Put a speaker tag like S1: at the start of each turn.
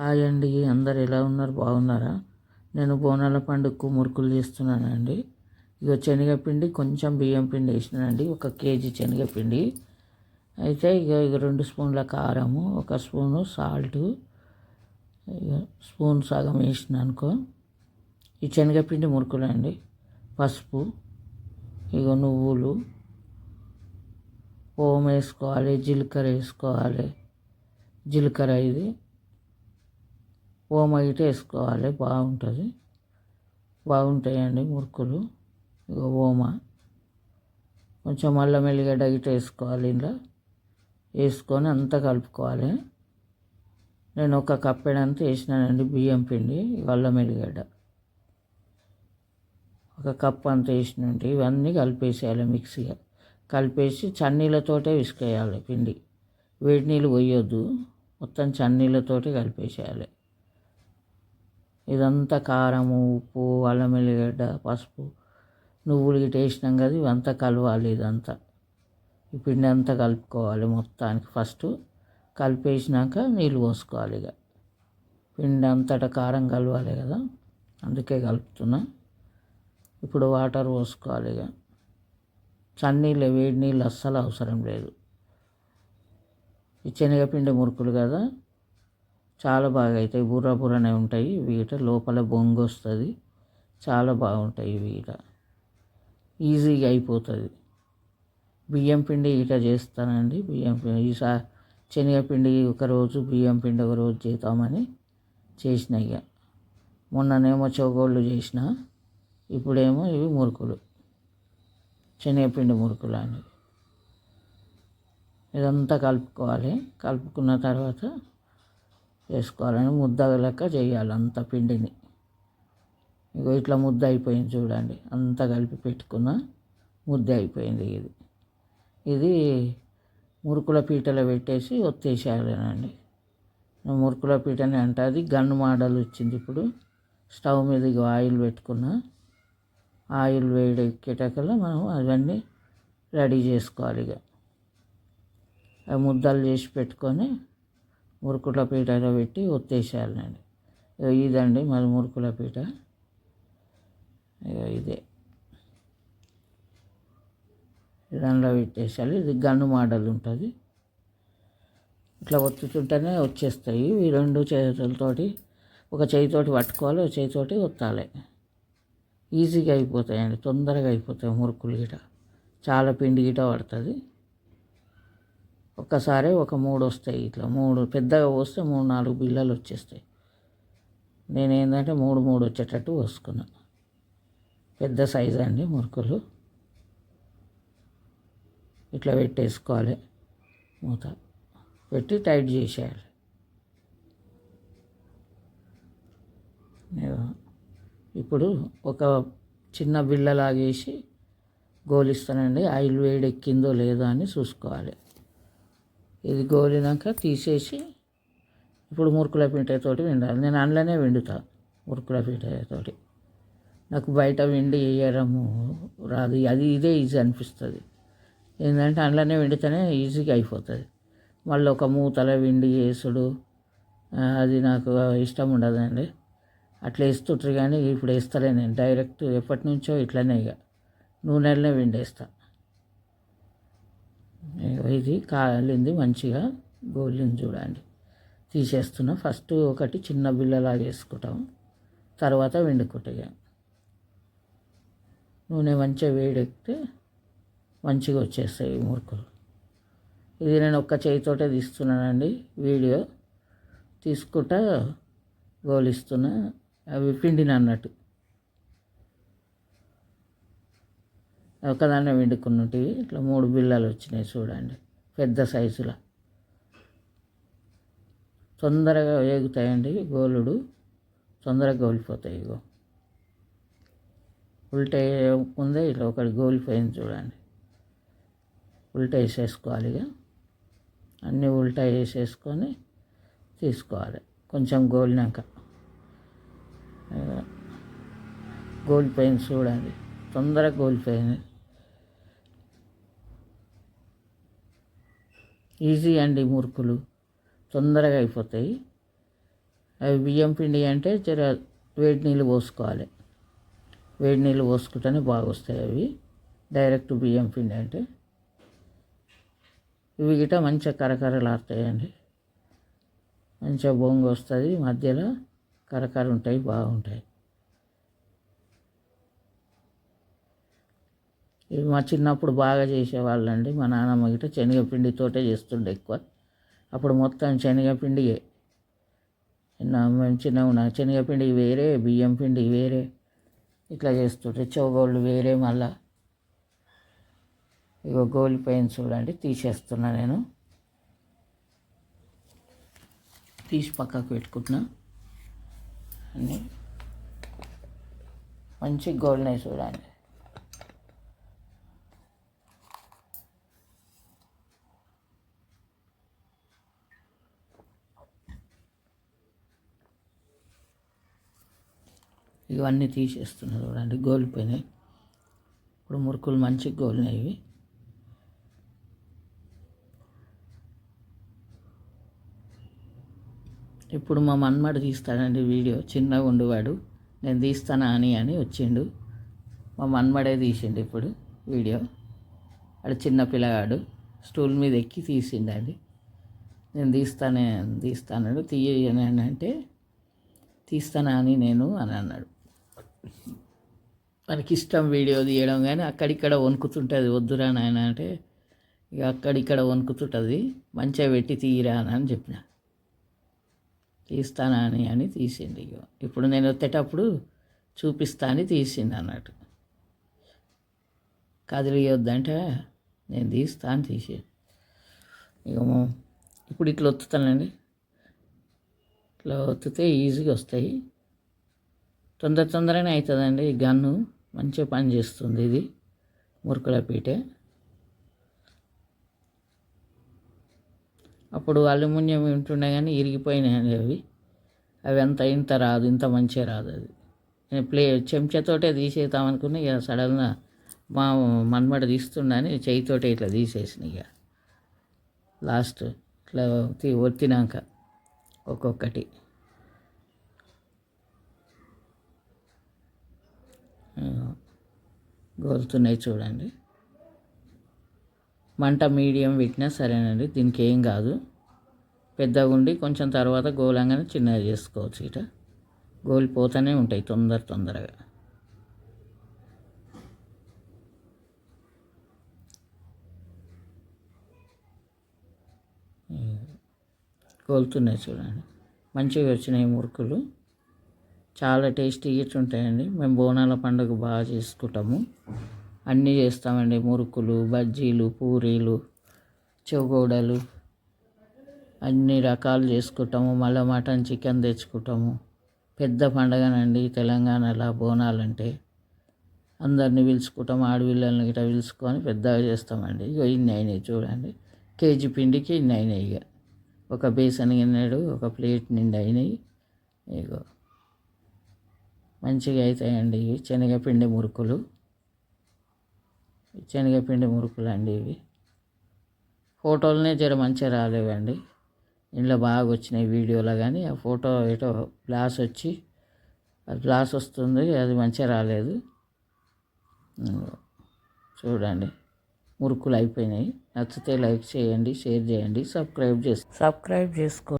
S1: Hi అండి అందరు ఎలా ఉన్నారు? బాగున్నారా? నేను బోనాల పండుగకు మురుకులు చేస్తున్నానండి. ఇక శనగపిండి కొంచెం బియ్యం పిండి వేసినానండి ఒక కేజీ శనగపిండి. అయితే ఇక ఇక రెండు స్పూన్ల కారము ఒక స్పూను సాల్ట్ స్పూన్ సగం వేసిన అనుకో ఈ శనగపిండి మురుకులు అండి పసుపు ఇక నువ్వులు ఓం వేసుకోవాలి జీలకర్ర వేసుకోవాలి. జీలకర్ర ఇది. ఓమ ఇటు వేసుకోవాలి బాగుంటుంది. బాగుంటాయండి మురుకులు. ఇక ఓమ. కొంచెం అల్లం ఎల్లిగడ్డ ఇటు వేసుకోవాలి ఇంట్లో వేసుకొని అంతా కలుపుకోవాలి. నేను ఒక కప్పెడంతా వేసినానండి బియ్యం పిండి అల్లం ఎల్లిగడ్డ ఒక కప్ అంత వేసినండి ఇవన్నీ కలిపేసేయాలి మిక్సీగా. కలిపేసి చన్నీళ్ళతోటే విసుకేయాలి పిండి. వేడి నీళ్ళు పోయొద్దు. మొత్తం చన్నీళ్ళతోటే కలిపేసేయాలి. ఇదంతా కారము ఉప్పు అల్లం ఎల్లిగడ్డ పసుపు నువ్వులు గిట్ట వేసినాం కదా ఇవంతా కలవాలి ఇదంతా. ఈ పిండి అంతా కలుపుకోవాలి మొత్తానికి. ఫస్ట్ కలిపేసినాక నీళ్ళు పోసుకోవాలి ఇక. పిండి అంతటా కారం కలవాలి కదా అందుకే కలుపుతున్నా. ఇప్పుడు వాటర్ పోసుకోవాలి ఇక. చన్నీళ్ళు వేడి నీళ్ళు అస్సలు అవసరం లేదు. ఈ శనగపిండి మురుకులు కదా చాలా బాగా అవుతాయి బుర్ర బుర్రనే ఉంటాయి వీట లోపల బొంగు వస్తుంది చాలా బాగుంటాయి వీట ఈజీగా అయిపోతుంది. బియ్యం పిండి ఇట చేస్తానండి. బియ్యం పిండి ఈసా శనగపిండి ఒకరోజు బియ్యం పిండి ఒక రోజు చేద్దామని చేసిన ఇక మొన్ననేమో చౌగోళ్ళు చేసిన ఇప్పుడేమో ఇవి మురుకులు. శనగపిండి మురుకులు అని ఇదంతా కలుపుకోవాలి. కలుపుకున్న తర్వాత వేసుకోవాలని ముద్ద లెక్క చేయాలి అంత పిండిని. ఇగో ఇట్లా ముద్ద అయిపోయింది చూడండి. అంతా కలిపి పెట్టుకున్న ముద్ద అయిపోయింది ఇది. ఇది మురుకుల పీటలో పెట్టేసి ఒత్తేసేయాలనండి మురుకుల పీటని అంటే అది గన్ను మోడల్ వచ్చింది ఇప్పుడు. స్టవ్ మీద ఆయిల్ పెట్టుకున్న ఆయిల్ వేడి ఎక్కేటకల్లా మనం అవన్నీ రెడీ చేసుకోవాలి ఇక ముద్దలు చేసి పెట్టుకొని మురుకుల పీటలో పెట్టి ఒత్తేసేయాలండి ఇదండి మరి మురుకుల పీట. ఇదే. దానిలో పెట్టేసేయాలి ఇది గన్ను మోడల్ ఉంటుంది. ఇట్లా ఒత్తుతుంటేనే వచ్చేస్తాయి. ఈ రెండు చేతులతోటి ఒక చేయితోటి పట్టుకోవాలి ఒక చేయితోటి ఒత్తాలి. ఈజీగా అయిపోతాయండి తొందరగా అయిపోతాయి మురుకులు గిట. చాలా పిండి గిట పడుతుంది. ఒక్కసారి ఒక మూడు వస్తాయి ఇట్లా. మూడు పెద్దగా పోస్తే మూడు నాలుగు బిళ్ళలు వచ్చేస్తాయి. నేను ఏంటంటే మూడు మూడు వచ్చేటట్టు పోసుకున్నాను పెద్ద సైజు అండి మురుకులు. ఇట్లా పెట్టేసుకోవాలి మూత. పెట్టి టైట్ చేసేయాలి. ఇప్పుడు ఒక చిన్న బిళ్ళలాగేసి గోలిస్తానండి. ఆయిల్ వేడెక్కిందో లేదో అని చూసుకోవాలి. ఇది గోలినాక తీసేసి ఇప్పుడు మురుకుల పీటతోటి విండాలి. నేను అందులోనే విండుతా మురుకుల పీటతోటి. నాకు బయట విండి వేయడము రాదు. అది ఇదే ఈజీ అనిపిస్తుంది. ఏంటంటే అందులోనే విండితేనే ఈజీగా అయిపోతుంది. మళ్ళీ ఒక మూతల విండి వేసుడు అది నాకు ఇష్టం ఉండదండి. అట్లా వేస్తుంటారు కానీ ఇప్పుడు వేస్తలే నేను. డైరెక్ట్ ఎప్పటి నుంచో ఇట్లనే ఇక నూనెలనే విండేస్తా. ఇది కాలింది మంచిగా గోలింది చూడండి. తీసేస్తున్నా. ఫస్ట్ ఒకటి చిన్న బిళ్ళలా వేసుకుంటాం. తర్వాత వెండుకుంటాయి నూనె మంచిగా వేడెక్కితే మంచిగా వచ్చేస్తాయి మురుకులు. ఇది నేను ఒక్క చేయితోటే తీస్తున్నానండి. వీడియో తీసుకుంటా గోలిస్తున్నా. అవి పిండిన అన్నట్టు ఒకదాన్నే వండుకున్నటివి ఇట్లా మూడు బిళ్ళలు వచ్చినాయి చూడండి. పెద్ద సైజులో. తొందరగా వేగుతాయండి గోలుడు. తొందరగా గోలిపోతాయి ఇగో. ఉల్టా ముందే ఇట్లా ఒకటి గోలిపోయింది చూడండి. ఉల్టా వేసేసుకోవాలి ఇక అన్నీ ఉల్టా వేసేసుకొని తీసుకోవాలి. కొంచెం గోలినాక. గోలిపోయింది చూడండి. తొందరగా గోలిపోయింది. ఈజీ అండి మురుకులు. తొందరగా అయిపోతాయి. అవి బియ్యం పిండి అంటే జర వేడి నీళ్ళు పోసుకోవాలి. వేడి నీళ్ళు పోసుకుంటేనే బాగా వస్తాయి అవి. డైరెక్ట్ బియ్యం పిండి అంటే. ఇవి గిట మంచిగా కరకరలాడతాయండి. మంచిగా బొంగు వస్తుంది. మధ్యలో కరకర ఉంటాయి బాగుంటాయి. ఇవి మా చిన్నప్పుడు బాగా చేసేవాళ్ళండి. మా నాన్నమ్మ గిట శనగపిండితోటే చేస్తుండే ఎక్కువ. అప్పుడు మొత్తం శనగపిండియే నా మేము చిన్నగా ఉన్న శనగపిండి వేరే బియ్యం పిండి వేరే ఇట్లా చేస్తుంటే చౌగోళ్ళు వేరే మళ్ళా. ఇగో గోలి పైన చూడండి తీసేస్తున్నా నేను. తీసి పక్కకు పెట్టుకుంటున్నా. అన్నీ. మంచి గోల్డ్నే చూడండి. ఇవన్నీ తీసేస్తున్నారు చూడండి. గోలిపోయినాయి ఇప్పుడు మురుకులు మంచి గోలినాయి ఇవి. ఇప్పుడు మా మన్మడు తీస్తాడండి వీడియో. చిన్నగా ఉండేవాడు. నేను తీస్తానా అని అని వచ్చిండు. మా మన్మడే తీసిండు ఇప్పుడు వీడియో. ఆడు చిన్న పిల్లగాడు. స్టూల్ మీద ఎక్కి తీసిండండి. నేను తీస్తానే తీస్తాను తీయని అంటే తీస్తానా అని నేను అని అన్నాడు. మనకి ఇష్టం వీడియో తీయడం కానీ అక్కడిక్కడ వణుకుతుంటుంది. వద్దురా నాయన అంటే ఇక అక్కడిక్కడ వణుకుతుంటుంది. మంచిగా పెట్టి తీయరా అని చెప్పిన. తీస్తానా అని అని తీసింది ఇక ఇప్పుడు నేను వచ్చేటప్పుడు చూపిస్తా అని తీసింది అన్నట్టు. కదిలియొద్దంటే నేను తీస్తా అని తీసి ఇక ఇప్పుడు ఇట్లా ఒత్తుతానండి. ఇట్లా ఒత్తితే ఈజీగా వస్తాయి. తొందర తొందరనే అవుతుందండి ఈ గన్ను. మంచిగా పని చేస్తుంది ఇది. మురుకుల పీటే. అప్పుడు అల్యూమినియం ఉంటుండే కానీ ఇరిగిపోయినాయండి అవి. అవి అంత ఇంత రాదు ఇంత మంచిగా రాదు అది. నేను ప్లే చెంచాతోటే తీసేద్దామనుకుని ఇక సడన్గా మా మన్మడ తీస్తుండని చేయితోటే ఇట్లా తీసేసిన ఇక. లాస్ట్ ఇట్లా తీ ఒత్తినాక ఒక్కొక్కటి. గోలుతున్నాయి చూడండి. మంట మీడియం పెట్టినా సరేనండి దీనికి ఏం కాదు. పెద్దగా ఉండి కొంచెం తర్వాత గోలంగానే చిన్నగా చేసుకోవచ్చు ఇట. గోలిపోతూనే ఉంటాయి తొందర తొందరగా. కోలుతున్నాయి చూడండి. మంచిగా వచ్చినాయి మురుకులు. చాలా టేస్టీగా ఉంటాయండి. మేము బోనాల పండుగ బాగా చేసుకుంటాము. అన్నీ చేస్తామండి. మురుకులు బజ్జీలు పూరీలు చెవుగోడలు అన్ని రకాలు చేసుకుంటాము. మళ్ళీ మటన్ చికెన్ తెచ్చుకుంటాము. పెద్ద పండగనండి తెలంగాణలో బోనాలంటే. అందరిని పిలుచుకుంటాం ఆడపిల్లల్ని గిట్ట పిలుచుకొని పెద్దగా చేస్తామండి. ఇక ఇన్ని అయినాయి చూడండి. కేజీ పిండికి ఇన్ని అయినాయి ఇక ఒక బేసన్ గిన్నెడు ఒక ప్లేట్ నిండి అయినాయి. ఇగో మంచిగా అవుతాయండి ఇవి. శనగపిండి మురుకులు. శనగపిండి మురుకులు అండి ఇవి. ఫోటోలనే జర మంచిగా రాలేవండి. ఇంట్లో బాగా వచ్చినాయి వీడియోలో కానీ ఆ ఫోటో ఏటో గ్లాస్ వచ్చి అది గ్లాస్ వస్తుంది అది మంచిగా రాలేదు. చూడండి. మురుకులు అయిపోయినాయి. నచ్చితే లైక్ చేయండి షేర్ చేయండి సబ్స్క్రైబ్ చేసి సబ్స్క్రైబ్ చేసుకో